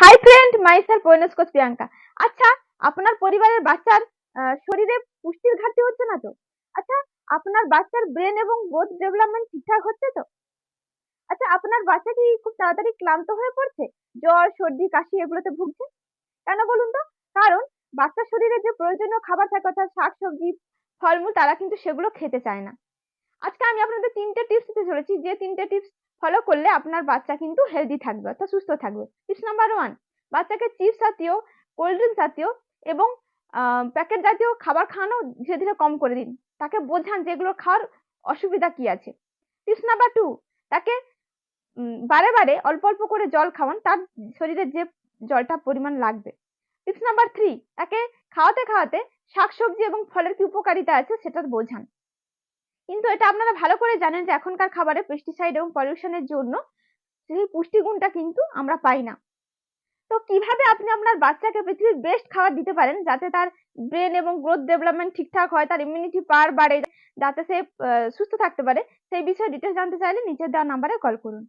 Hi friend myself coach Priyanka আচ্ছা আপনার পরিবারের বাচ্চার শরীরে পুষ্টির ঘাটতি হচ্ছে না তো? আচ্ছা আপনার বাচ্চার ব্রেন এবং গ্রোথ ডেভেলপমেন্ট ঠিকঠাক হচ্ছে তো? আচ্ছা আপনার বাচ্চা কি খুব তাড়াতাড়ি ক্লান্ত হয়ে পড়ছে? জ্বর, সর্দি, কাশি এগুলোতে ভুগছে? কেন বলুন তো? কারণ বাচ্চার শরীরে যে প্রয়োজনীয় খাবার থাকে, অর্থাৎ শাকসবজি, ফলমূল, তারা কিন্তু সেগুলো খেতে চায় না। আজকে আমি আপনাদের তিনটে টিপস দিতে চলেছি। যে তিনটে টিপস ফলো করলে আপনার বাচ্চা কিন্তু হেলদি থাকবে, অর্থাৎ সুস্থ থাকবে। টিপস নাম্বার ওয়ান বাচ্চাকে চিপস জাতীয় কোল্ড ড্রিঙ্ক জাতীয় এবং প্যাকেট জাতীয় খাবার খাওয়ানো ধীরে ধীরে কম করে দিন। তাকে বোঝান যে এগুলো খাওয়ার অসুবিধা কি আছে। টিপস নাম্বার টু তাকে বারে বারে অল্প অল্প করে জল খাওয়ান, তার শরীরে যে জলটা পরিমাণ লাগবে। টিপস নাম্বার থ্রি তাকে খাওয়াতে খাওয়াতে শাকসবজি এবং ফলের কি উপকারিতা আছে সেটা বোঝান। কিন্তু এটা আপনারা ভালো করে জানেন যে এখনকার খাবারে পেস্টিসাইড এবং পলিউশনের জন্য সেই পুষ্টিগুণটা কিন্তু আমরা পাই না। তো কীভাবে আপনি আপনার বাচ্চাকে পৃথিবীর বেস্ট খাবার দিতে পারেন যাতে তার ব্রেন এবং গ্রোথ ডেভেলপমেন্ট ঠিকঠাক হয়, তার ইমিউনিটি পাওয়ার বাড়ে, যাতে সে সুস্থ থাকতে পারে, সেই বিষয়ে ডিটেলস জানতে চাইলে নিচের দেওয়া নাম্বারে কল করুন।